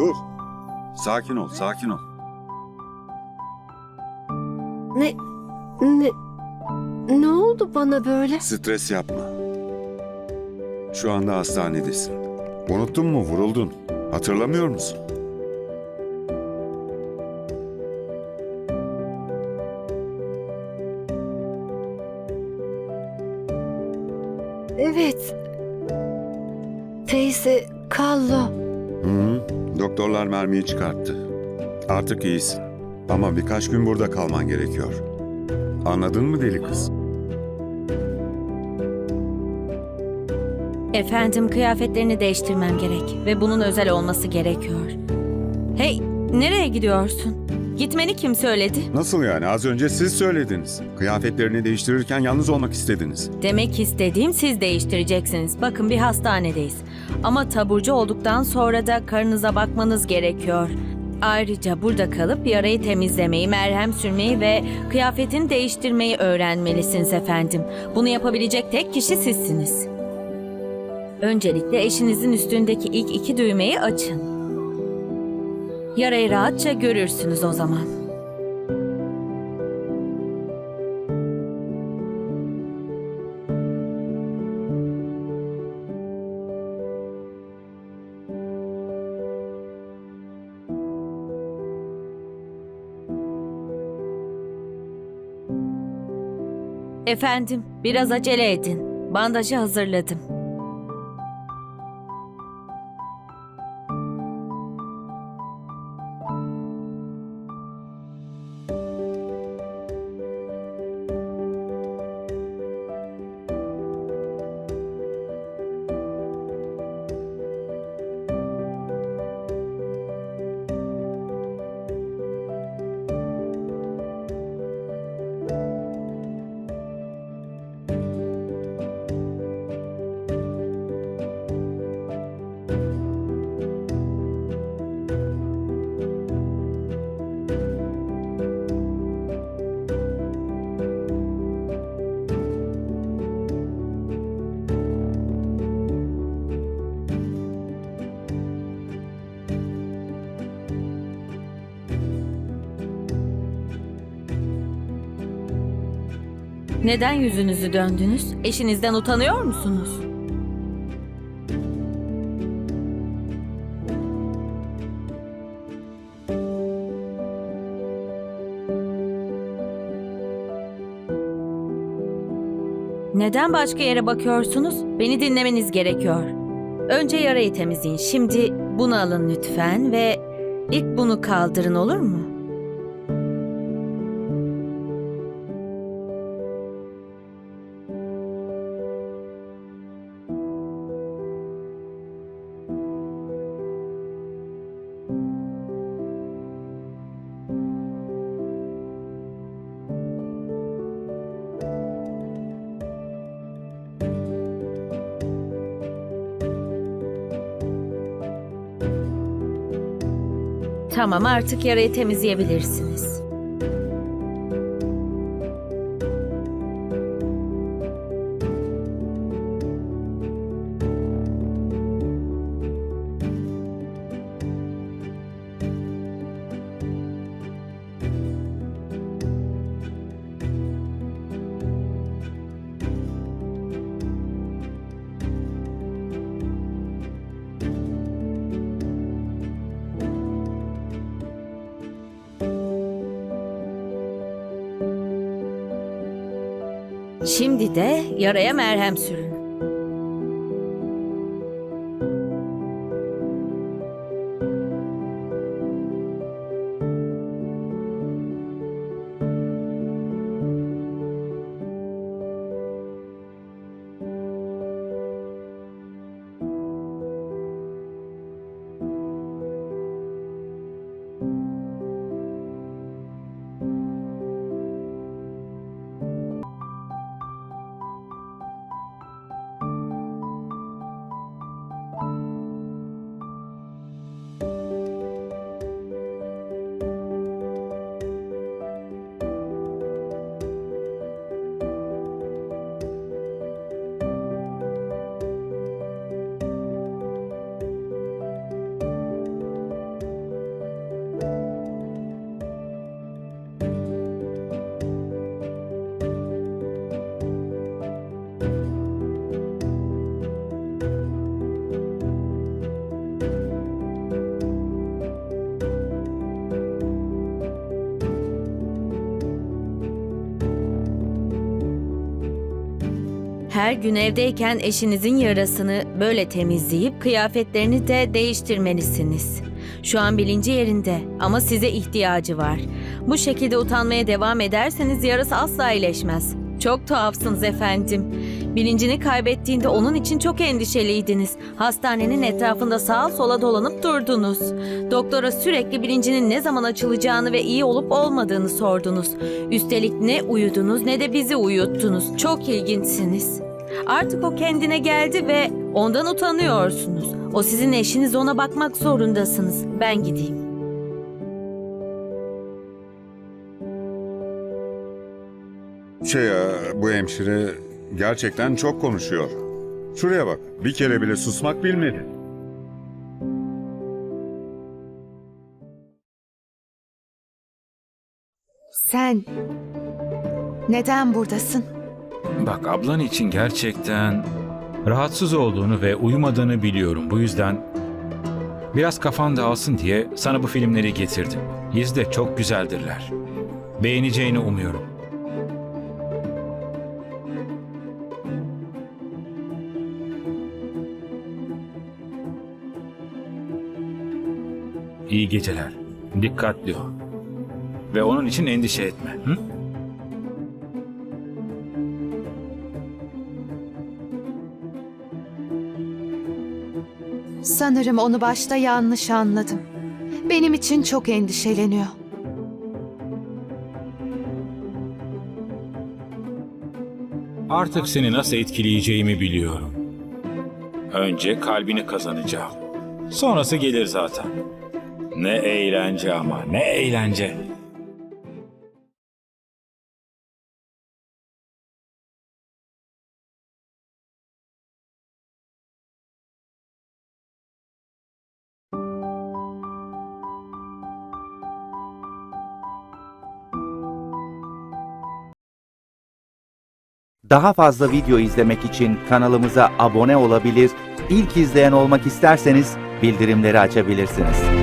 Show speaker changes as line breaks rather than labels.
Dur. Sakin ol, sakin ol.
Ne ne ne oldu bana böyle?
Stres yapma. Şu anda hastanedesin. Unuttun mu vuruldun? Hatırlamıyor musun?
Evet. Teyze Kallo.
Hı hı. Doktorlar mermiyi çıkarttı. Artık iyisin. Ama birkaç gün burada kalman gerekiyor. Anladın mı deli kız?
Efendim kıyafetlerini değiştirmem gerek ve bunun özel olması gerekiyor. Hey, nereye gidiyorsun? Gitmeni kim söyledi?
Nasıl yani? Az önce siz söylediniz. Kıyafetlerini değiştirirken yalnız olmak istediniz.
Demek istediğim siz değiştireceksiniz. Bakın bir hastanedeyiz. Ama taburcu olduktan sonra da karınıza bakmanız gerekiyor. Ayrıca burada kalıp yarayı temizlemeyi, merhem sürmeyi ve kıyafetini değiştirmeyi öğrenmelisiniz efendim. Bunu yapabilecek tek kişi sizsiniz. Öncelikle eşinizin üstündeki ilk iki düğmeyi açın. Yarayı rahatça görürsünüz o zaman. Efendim, biraz acele edin. Bandajı hazırladım. Neden yüzünüzü döndünüz? Eşinizden utanıyor musunuz? Neden başka yere bakıyorsunuz? Beni dinlemeniz gerekiyor. Önce yarayı temizleyin. Şimdi bunu alın lütfen ve ilk bunu kaldırın olur mu? Tamam artık yarayı temizleyebilirsiniz. Şimdi de yaraya merhem sürün. Her gün evdeyken eşinizin yarasını böyle temizleyip kıyafetlerini de değiştirmelisiniz. Şu an bilinci yerinde ama size ihtiyacı var. Bu şekilde utanmaya devam ederseniz yarası asla iyileşmez. Çok tuhafsınız efendim. Bilincini kaybettiğinde onun için çok endişeliydiniz. Hastanenin etrafında sağa sola dolanıp durdunuz. Doktora sürekli bilincinin ne zaman açılacağını ve iyi olup olmadığını sordunuz. Üstelik ne uyudunuz ne de bizi uyuttunuz. Çok ilginçsiniz. Artık o kendine geldi ve ondan utanıyorsunuz. O sizin eşiniz ona bakmak zorundasınız. Ben gideyim.
Şey ya, bu hemşire gerçekten çok konuşuyor. Şuraya bak, bir kere bile susmak bilmedi.
Sen neden buradasın?
Bak ablan için gerçekten rahatsız olduğunu ve uyumadığını biliyorum. Bu yüzden biraz kafan dağılsın diye sana bu filmleri getirdim. İzle çok güzeldirler. Beğeneceğini umuyorum. İyi geceler. Dikkatli ol. Ve onun için endişe etme. Hı?
Sanırım onu başta yanlış anladım. Benim için çok endişeleniyor.
Artık seni nasıl etkileyeceğimi biliyorum. Önce kalbini kazanacağım. Sonrası gelir zaten. Ne eğlence ama, ne eğlence.
Daha fazla video izlemek için kanalımıza abone olabilir, ilk izleyen olmak isterseniz bildirimleri açabilirsiniz.